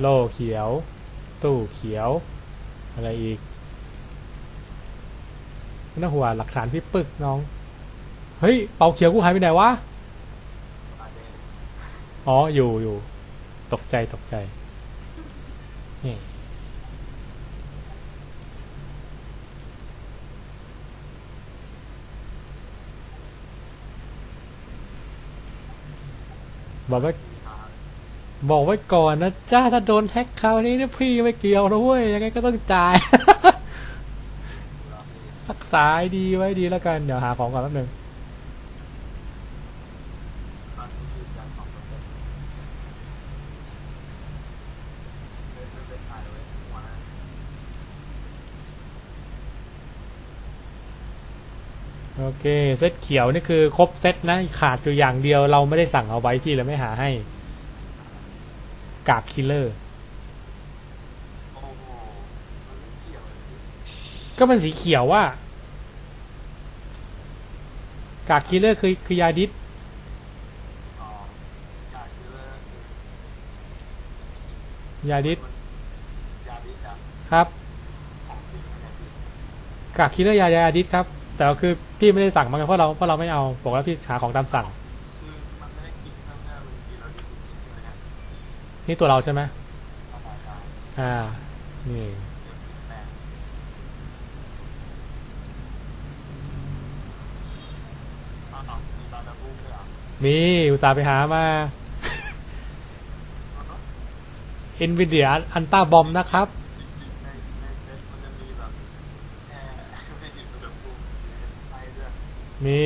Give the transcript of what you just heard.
โล่เขียว ตู้เขียว อะไรอีกไม่ต้องหัวหลักฐานพี่ปึกน้อง เฮ้ย เป่าเขียวกูหายไปไหนวะ อ๋อ อยู่อยู่ ตกใจตกใจ นี่บอกไว้ บอกไว้ก่อนนะจ้าถ้าโดนแฮ็กคราวนี้เนี่ยพี่ไม่เกี่ยวนะเว้ยยังไงก็ต้องจ่ายรักษาดีไว้ดีแล้วกัน เดี๋ยวหาของก่อนแป๊บนึงโอเค เซตเขียวนี่คือครบเซตนะ ขาดอยู่อย่างเดียวเราไม่ได้สั่งเอาไว้ที่เลยไม่หาให้ กากคิลเลอร์โอ้โหมันไม่เกี่ยวเลยก็มันสีเขียวว่ากากคิลเลอร์คือคือยาดิสอ๋ออยากคิดว่ายาดิสมันยาดิสอะครับของจริงเนี่ยพี่กากคิลเลอร์ยายาดิสครับ แต่ว่าคือพี่ไม่ได้สั่งมาไงเพราะเราเพราะเราไม่เอาบอกแล้วพี่หาของตามสั่ง นี่ตัวเราใช่ไหมอ่า นี่มีอุตส่าห์ไปหามาเอ็นวิเดียอันต้าบอมนะครับ มี